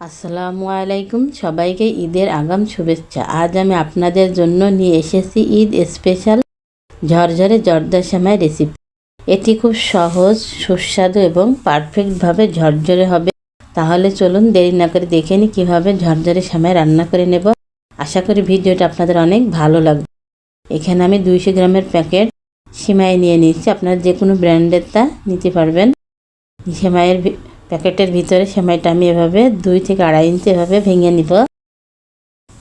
আসসালামু আলাইকুম। সবাইকে ঈদের আগাম শুভেচ্ছা। আজ আমি আপনাদের জন্য নিয়ে এসেছি ঈদ স্পেশাল ঝরঝরে জর্দা সেমাই রেসিপি এটি খুব সহজ, সুস্বাদু এবং পারফেক্টভাবে ঝরঝরে হবে। তাহলে চলুন দেরি না করে দেখে নিই কীভাবে ঝরঝরে সেমাই রান্না করে নেব। আশা করি ভিডিওটা আপনাদের অনেক ভালো লাগবে। এখানে আমি দুইশো গ্রামের প্যাকেট সেমাই নিয়ে নিচ্ছি আপনারা যে কোনো ব্র্যান্ডের তা নিতে পারবেন। সেমাইয়ের প্যাকেটের ভিতরে সেমাইটা আমি এভাবে দুই থেকে আড়াই ইঞ্চি এভাবে ভেঙে নিব।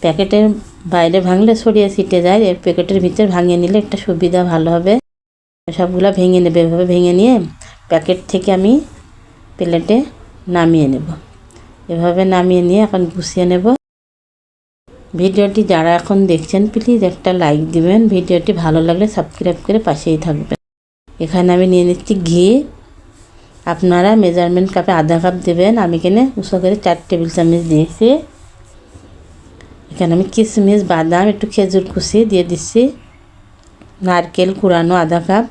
প্যাকেটের বাইরে ভাঙলে ছড়িয়ে ছিটে যায়, এর প্যাকেটের ভিতরে ভাঙিয়ে নিলে একটা সুবিধা ভালো হবে। সবগুলো ভেঙে নেবে, এভাবে ভেঙে নিয়ে প্যাকেট থেকে আমি প্লেটে নামিয়ে নেব। এভাবে নামিয়ে নিয়ে এখন গুছিয়ে নেব। ভিডিওটি যারা এখন দেখছেন, প্লিজ একটা লাইক দিবেন। ভিডিওটি ভালো লাগলে সাবস্ক্রাইব করে পাশেই থাকবেন। এখানে আমি নিয়ে নিচ্ছি ঘি। আপনারা মেজারমেন্ট কাপে আধা কাপ দেবেন। আমি এখানে উঁচু করে চার টেবিল চামচ দিয়েছি। এখানে আমি কিশমিশ বাদাম, একটু খেজুর কুচি দিয়ে দিচ্ছি। নারকেল, কুড়ানো আধা কাপ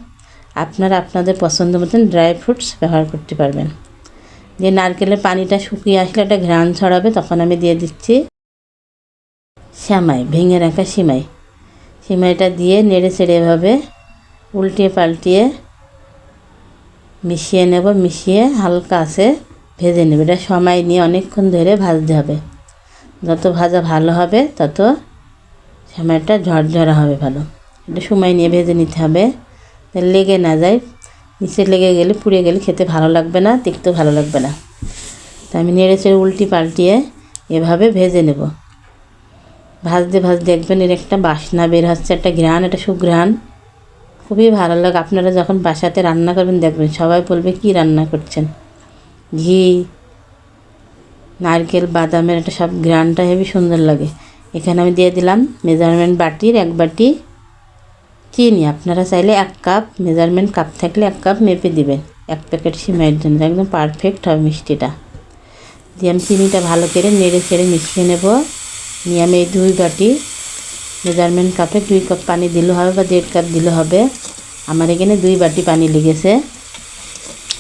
আপনারা আপনাদের পছন্দ মতন ড্রাই ফ্রুটস ব্যবহার করতে পারবেন। যে নারকেলের পানিটা শুকিয়ে আসলে একটা ঘ্রাণ ছড়াবে, তখন আমি দিয়ে দিচ্ছি শ্যামাই ভেঙে রাখা সিমাই। সিমাইটা দিয়ে নেড়ে চেড়ে এভাবে উল্টিয়ে পাল্টিয়ে মিশিয়ে নেব, মিশিয়ে হালকা আছে, ভেজে নেব। এটা সময় নিয়ে অনেকক্ষণ ধরে ভাজতে হবে। যত ভাজা ভালো হবে, তত সময়টা ঝরঝরা হবে ভালো। এটা সময় নিয়ে ভেজে নিতে হবে। লেগে না যায়। নিচে লেগে গেলে, পুড়ে গেলে খেতে ভালো লাগবে না, দেখতেও ভালো লাগবে না। তা আমি নেড়ে চেড়ে উল্টি পাল্টিয়ে এভাবে ভেজে নেব। ভাজতে ভাজতে দেখবেন এর একটা বাসনা বের হচ্ছে, একটা ঘ্রাণ, একটা সুঘ্রাণ। খুবই ভালো লাগে। আপনারা যখন বাসাতে রান্না করবেন, দেখবেন সবাই বলবে, কি রান্না করছেন? ঘি, নারকেল, বাদামের একটা সব গ্রানটা হেবি সুন্দর লাগে। এখানে আমি দিয়ে দিলাম মেজারমেন্ট বাটির এক বাটি চিনি। আপনারা চাইলে এক কাপ মেজারমেন্ট কাপ থাকলে এক কাপ মেপে দিবেন। এক প্যাকেট সিমাইয়ের জন্য। একদম পারফেক্ট হবে মিষ্টিটা। দিয়ে আমি চিনিটা ভালো করে নেড়ে চেড়ে মিশিয়ে নেব। নিয়ে আমি এই দুই বাটি মেজারমেন্ট কাপে দুই কাপ পানি দিলে হবে বা দেড় কাপ দিলে হবে। আমার এখানে দুই বাটি পানি লেগেছে।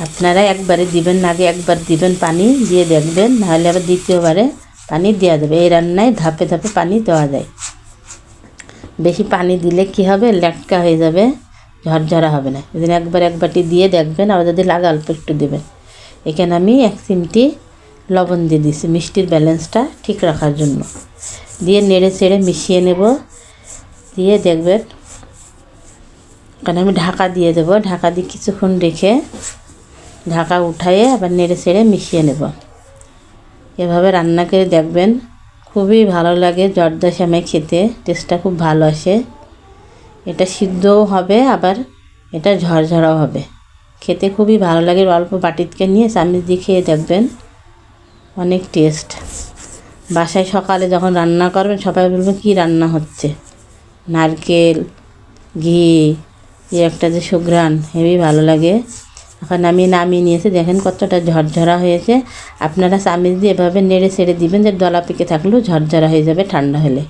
আপনারা একবারে দিবেন আগে একবার দিবেন পানি, দিয়ে দেখবেন, নাহলে আবার দ্বিতীয়বারে পানি দেওয়া যাবে। এই রান্নায় ধাপে ধাপে পানি দেওয়া যায়। বেশি পানি দিলে কি হবে? ল্যাটকা হয়ে যাবে, ঝরঝরা হবে না। এদিন একবার এক বাটি দিয়ে দেখবেন, আবার যদি লাগা অল্প একটু দেবেন। এখানে আমি এক চিমটি লবণ দিয়ে দিছি মিষ্টির ব্যালেন্সটা ঠিক রাখার জন্য। দিয়ে নেড়ে চেড়ে মিশিয়ে নেব। দিয়ে দেখবেন কারণ আমি ঢাকা দিয়ে দেবো। ঢাকা দিয়ে কিছুক্ষণ রেখে ঢাকা উঠাইয়ে আবার নেড়ে ছেড়ে মিশিয়ে নেব। এভাবে রান্না করে দেখবেন খুবই ভালো লাগে জর্দা শ্যামাই খেতে। টেস্টটা খুব ভালো আসে। এটা সিদ্ধও হবে, আবার এটা ঝরঝরাও হবে। খেতে খুবই ভালো লাগে অল্প বাটিতে নিয়ে চামচ দিয়ে খেয়ে দেখবেন। অনেক টেস্ট বাসায় সকালে যখন রান্না করবেন সবাই বলবেন কী রান্না হচ্ছে? নারকেল, ঘি, এই একটা যে সুঘ্রাণ, হেবি ভালো লাগে। এখন আমি নামিয়ে নিয়েছি, দেখেন কতটা ঝরঝরা হয়েছে। আপনারা চামিচ দিয়ে এভাবে নেড়ে ছেড়ে দিবেন, যে দলা পেকে থাকলেও ঝরঝরা হয়ে যাবে, ঠান্ডা হলে।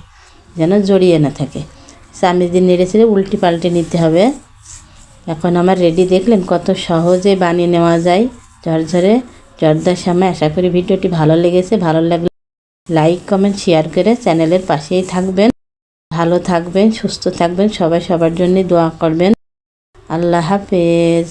যেন জড়িয়ে না থাকে। চামিচ দিয়ে নেড়ে ছেড়ে উল্টি পাল্টে নিতে হবে। এখন আমার রেডি, দেখলেন কত সহজে বানিয়ে নেওয়া যায় ঝরঝরে, জর্দার সময় আশা করি ভিডিওটি ভালো লেগেছে। ভালো লাগলে লাইক, কমেন্ট, শেয়ার করে চ্যানেলের পাশেই থাকবেন। ভালো থাকবেন সুস্থ থাকবেন সবাই সবার জন্য দোয়া করবেন। আল্লাহ হাফেজ।